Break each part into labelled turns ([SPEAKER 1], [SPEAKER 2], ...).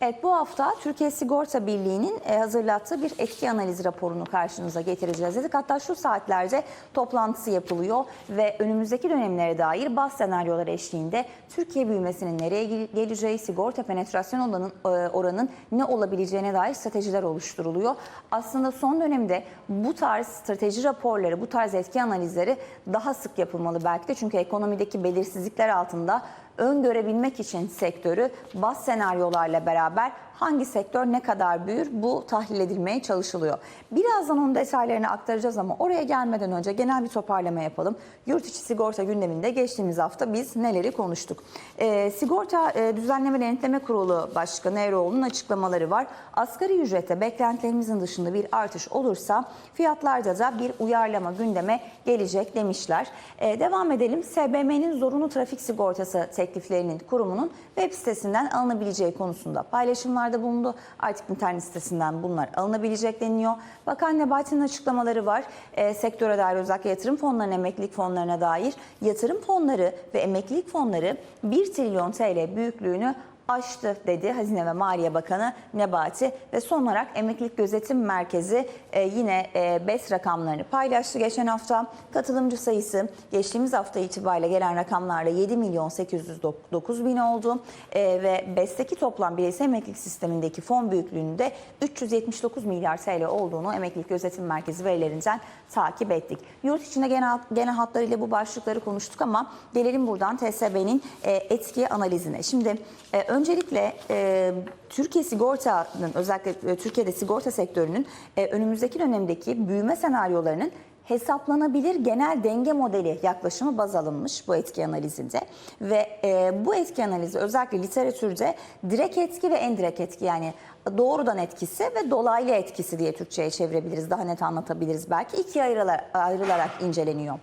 [SPEAKER 1] Evet bu hafta Türkiye Sigorta Birliği'nin e, hazırlattığı bir etki analizi raporunu karşınıza getireceğiz dedik. Hatta şu saatlerde toplantısı yapılıyor ve önümüzdeki dönemlere dair bazı senaryolar eşliğinde Türkiye büyümesinin nereye gel- geleceği, sigorta penetrasyon oranının, e, oranın ne olabileceğine dair stratejiler oluşturuluyor. Aslında son dönemde bu tarz strateji raporları, bu tarz etki analizleri daha sık yapılmalı belki de çünkü ekonomideki belirsizlikler altında öngörebilmek için sektörü baz senaryolarla beraber hangi sektör ne kadar büyür bu tahlil edilmeye çalışılıyor. Birazdan onun detaylarını aktaracağız ama oraya gelmeden önce genel bir toparlama yapalım. Yurt içi sigorta gündeminde geçtiğimiz hafta biz neleri konuştuk? Ee, sigorta e, Düzenleme Denetleme Kurulu Başkanı Eroğlu'nun açıklamaları var. Asgari ücrete beklentilerimizin dışında bir artış olursa fiyatlarda da bir uyarlama gündeme gelecek demişler. Ee, devam edelim. SBM'nin zorunlu trafik sigortası tekliflerinin kurumunun web sitesinden alınabileceği konusunda paylaşımlarda bulundu. Artık internet sitesinden bunlar alınabilecek deniliyor. Bakan Nebati'nin açıklamaları var. Ee, sektöre dair özellikle yatırım fonlarına, emeklilik fonlarına dair yatırım fonları ve emeklilik fonları 1 trilyon TL büyüklüğünü aştı dedi Hazine ve Maliye Bakanı Nebati ve son olarak Emeklilik Gözetim Merkezi e, yine e, BES rakamlarını paylaştı geçen hafta. Katılımcı sayısı geçtiğimiz hafta itibariyle gelen rakamlarla 7 milyon 809 bin oldu E, ve BES'teki toplam bireysel emeklilik sistemindeki fon büyüklüğünde 379 milyar TL olduğunu Emeklilik Gözetim Merkezi verilerinden takip ettik. Yurt içinde genel, genel hatlarıyla bu başlıkları konuştuk ama gelelim buradan TSB'nin e, etki analizine. Şimdi e, öncelikle e, Türkiye sigortanın özellikle e, Türkiye'de sigorta sektörünün e, önümüzdeki dönemdeki büyüme senaryolarının hesaplanabilir genel denge modeli yaklaşımı baz alınmış bu etki analizinde ve e, bu etki analizi özellikle literatürde direkt etki ve endirekt etki yani doğrudan etkisi ve dolaylı etkisi diye Türkçe'ye çevirebiliriz daha net anlatabiliriz belki ikiye ayrılarak, ayrılarak inceleniyor.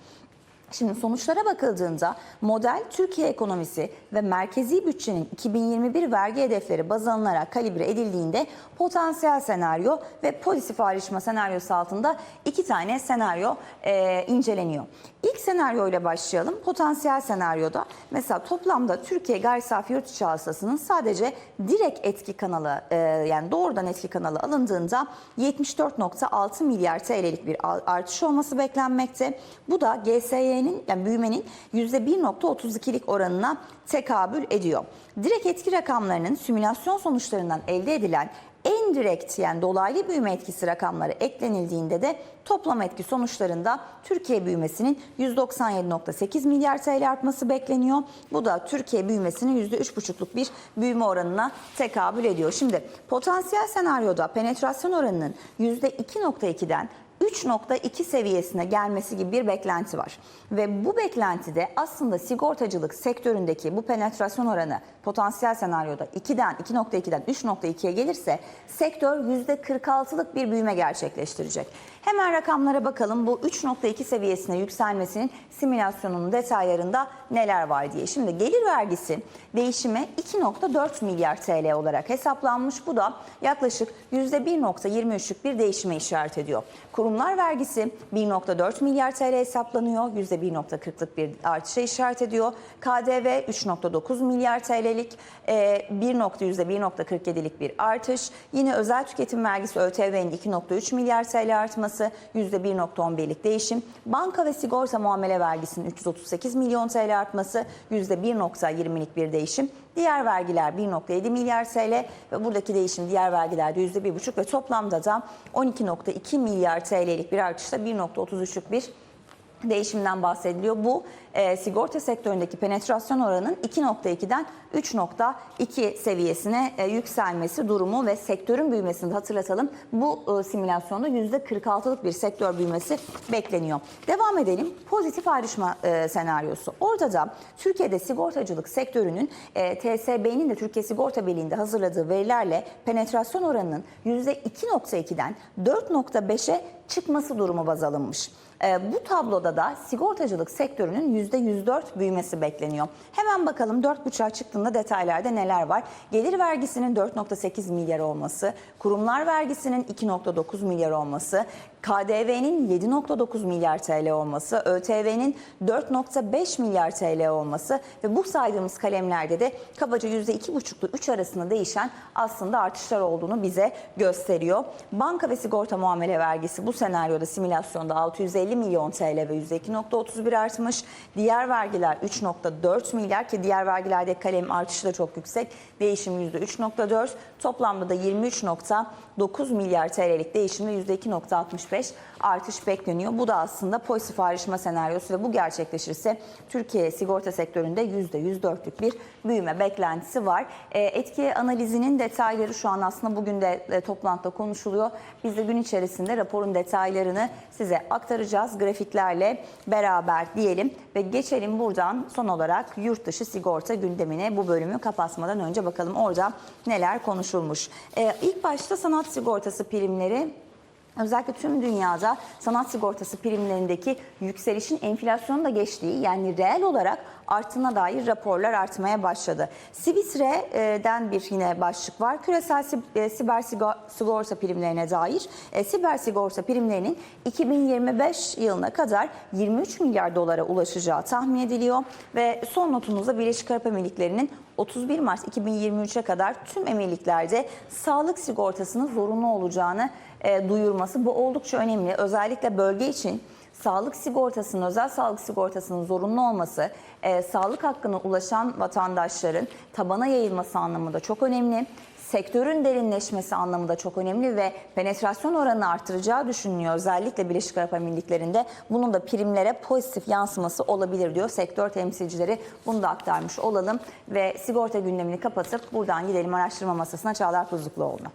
[SPEAKER 1] Şimdi sonuçlara bakıldığında model Türkiye ekonomisi ve merkezi bütçenin 2021 vergi hedefleri baz alınarak kalibre edildiğinde potansiyel senaryo ve pozitif ayrışma senaryosu altında iki tane senaryo e, inceleniyor. İlk senaryo ile başlayalım. Potansiyel senaryoda mesela toplamda Türkiye gayri safi yurt içi hasılasının sadece direkt etki kanalı e, yani doğrudan etki kanalı alındığında 74.6 milyar TL'lik bir artış olması beklenmekte. Bu da GSY'nin yani büyümenin %1.32'lik oranına tekabül ediyor. Direkt etki rakamlarının simülasyon sonuçlarından elde edilen en direkt yani dolaylı büyüme etkisi rakamları eklenildiğinde de toplam etki sonuçlarında Türkiye büyümesinin 197.8 milyar TL artması bekleniyor. Bu da Türkiye büyümesinin %3,5'luk bir büyüme oranına tekabül ediyor. Şimdi potansiyel senaryoda penetrasyon oranının %2.2'den 3.2 seviyesine gelmesi gibi bir beklenti var. Ve bu beklentide aslında sigortacılık sektöründeki bu penetrasyon oranı potansiyel senaryoda 2'den 2.2'den 3.2'ye gelirse sektör %46'lık bir büyüme gerçekleştirecek. Hemen rakamlara bakalım bu 3.2 seviyesine yükselmesinin simülasyonunun detaylarında neler var diye. Şimdi gelir vergisi değişime 2.4 milyar TL olarak hesaplanmış. Bu da yaklaşık %1.23'lük bir değişime işaret ediyor. Kurumlar vergisi 1.4 milyar TL hesaplanıyor. %1.40'lık bir artışa işaret ediyor. KDV 3.9 milyar TL'lik e, 1. %1.47'lik bir artış. Yine özel tüketim vergisi ÖTV'nin 2.3 milyar TL artması %1.11'lik değişim. Banka ve sigorta muamele vergisinin 338 milyon TL artması %1.20'lik bir değişim. Diğer vergiler 1.7 milyar TL ve buradaki değişim diğer vergilerde %1.5 ve toplamda da 12.2 milyar TL'lik bir artışla 1.33'lük bir değişimden bahsediliyor. Bu e, sigorta sektöründeki penetrasyon oranının 2.2'den 3.2 seviyesine e, yükselmesi durumu ve sektörün büyümesini de hatırlatalım. Bu e, simülasyonda %46'lık bir sektör büyümesi bekleniyor. Devam edelim. Pozitif ayrışma e, senaryosu. Orada da Türkiye'de sigortacılık sektörünün e, TSB'nin de Türkiye Sigorta Birliği'nde hazırladığı verilerle penetrasyon oranının %2.2'den 4.5'e çıkması durumu baz alınmış. E, bu tabloda da sigortacılık sektörünün %104 büyümesi bekleniyor. Hemen bakalım 4.5'a çıktığında detaylarda neler var? Gelir vergisinin 4.8 milyar olması, kurumlar vergisinin 2.9 milyar olması, KDV'nin 7.9 milyar TL olması, ÖTV'nin 4.5 milyar TL olması ve bu saydığımız kalemlerde de kabaca %2,5 ile 3 arasında değişen aslında artışlar olduğunu bize gösteriyor. Banka ve sigorta muamele vergisi bu senaryoda simülasyonda 650 milyon TL ve %2.31 artmış. Diğer vergiler 3.4 milyar ki diğer vergilerde kalem artışı da çok yüksek. Değişim %3.4. Toplamda da 23.9 milyar TL'lik değişimle %2.65 artış bekleniyor. Bu da aslında pozitif ayrışma senaryosu ve bu gerçekleşirse Türkiye sigorta sektöründe %104'lük bir büyüme beklentisi var. E, etki analizinin detayları şu an aslında bugün de e, toplantıda konuşuluyor. Biz de gün içerisinde raporun detaylarını size aktaracağız grafiklerle beraber diyelim ve geçelim buradan son olarak yurt dışı sigorta gündemine bu bölümü kapatmadan önce bakalım orada neler konuşulmuş. E, ilk başta sanat sigortası primleri Özellikle tüm dünyada sanat sigortası primlerindeki yükselişin enflasyonu da geçtiği yani reel olarak arttığına dair raporlar artmaya başladı. Sivisre'den bir yine başlık var. Küresel e, siber sigo- sigorta primlerine dair e, siber sigorta primlerinin 2025 yılına kadar 23 milyar dolara ulaşacağı tahmin ediliyor ve son notumuzda Birleşik Arap Emirlikleri'nin 31 Mart 2023'e kadar tüm emirliklerde sağlık sigortasının zorunlu olacağını e, duyurması. Bu oldukça önemli. Özellikle bölge için sağlık sigortasının, özel sağlık sigortasının zorunlu olması, e, sağlık hakkına ulaşan vatandaşların tabana yayılması anlamında çok önemli. Sektörün derinleşmesi anlamında çok önemli ve penetrasyon oranını artıracağı düşünülüyor. Özellikle Birleşik Arap Emirlikleri'nde bunun da primlere pozitif yansıması olabilir diyor sektör temsilcileri. Bunu da aktarmış olalım ve sigorta gündemini kapatıp buradan gidelim araştırma masasına Çağlar Kuzlukluoğlu'na.